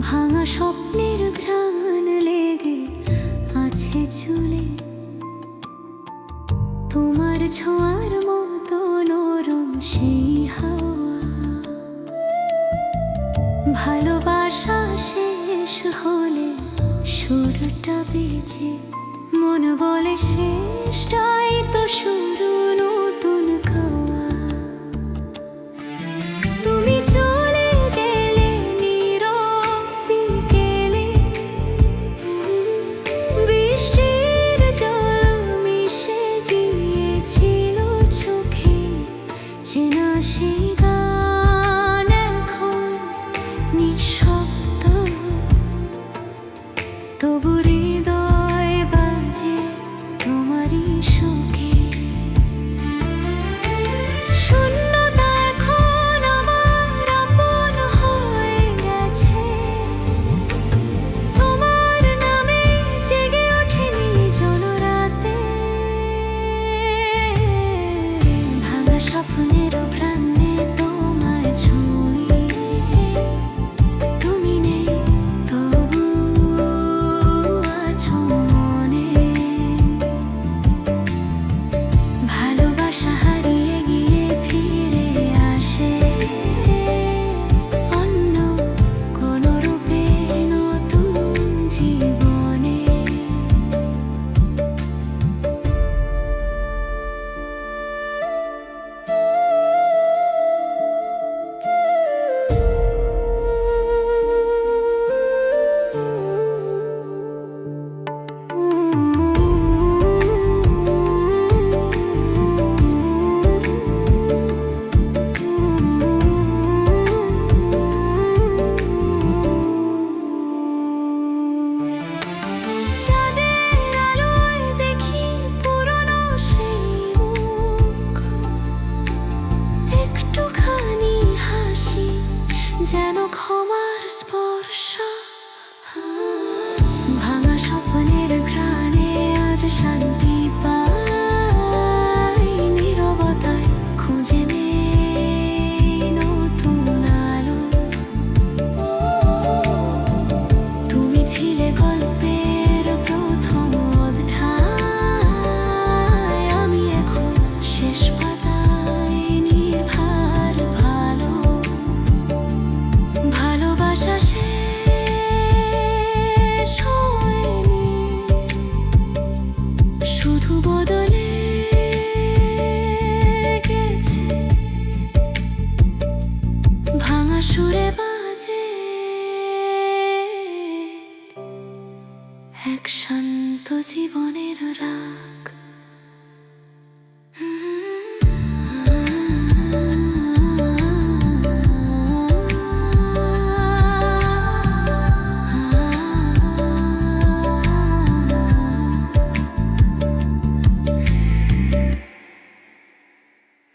ভাঙা স্বপ্নের ঘ্রাণ লেগে আছে চুলে। তোমার ছোঁয়ার মতো নরম সেই হাওয়া। ভালোবাসা শেষ হলে সুরটা বেঁচে মন বলে সে ক্ষমা এক শান্ত জীবনের রাগ।